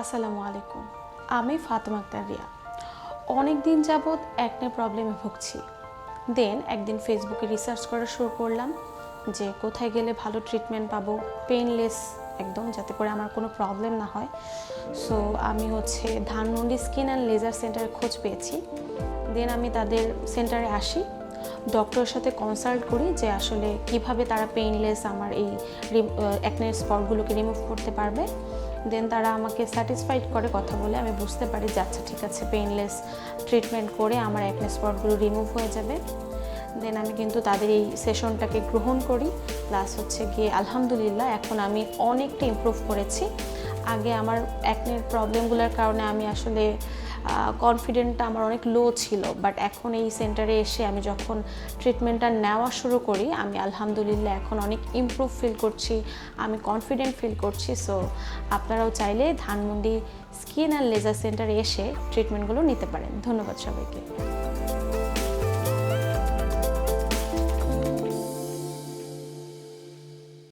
আসসালামু আলাইকুম। আমি ফাতেমা আক্তার রিয়া অনেক দিন যাবৎ একনে প্রবলেমে ভুগছি। দেন একদিন ফেসবুকে রিসার্চ করা শুরু করলাম যে কোথায় গেলে ভালো ট্রিটমেন্ট পাবো পেইনলেস একদম, যাতে করে আমার কোনো প্রবলেম না হয়। সো আমি হচ্ছে ধানমন্ডি স্কিন অ্যান্ড লেজার সেন্টারে খোঁজ পেয়েছি। দেন আমি তাদের সেন্টারে আসি। ডক্টরের সাথে কনসাল্ট করি যে আসলে কীভাবে তারা পেইনলেস আমার এই অ্যাকনের স্পটগুলোকে রিমুভ করতে পারবে। দেন তারা আমাকে স্যাটিসফাইড করে কথা বলে, আমি বুঝতে পারি যে আচ্ছা ঠিক আছে পেইনলেস ট্রিটমেন্ট করে আমার অ্যাকনে স্পটগুলো রিমুভ হয়ে যাবে। দেন আমি কিন্তু তাদের এই সেশনটাকে গ্রহণ করি। প্লাস হচ্ছে গিয়ে আলহামদুলিল্লাহ, এখন আমি অনেকটা ইমপ্রুভ করেছি। আগে আমার অ্যাকনের প্রবলেমগুলোর কারণে আমি আসলে কনফিডেন্টটা আমার অনেক লো ছিল বাট এখন এই সেন্টারে এসে আমি যখন ট্রিটমেন্টটা নেওয়া শুরু করি, আমি আলহামদুলিল্লাহ এখন অনেক ইমপ্রুভ ফিল করছি, আমি কনফিডেন্ট ফিল করছি সো আপনারাও চাইলে ধানমন্ডি স্কিন অ্যান্ড লেজার সেন্টারে এসে ট্রিটমেন্টগুলো নিতে পারেন। ধন্যবাদ সবাইকে।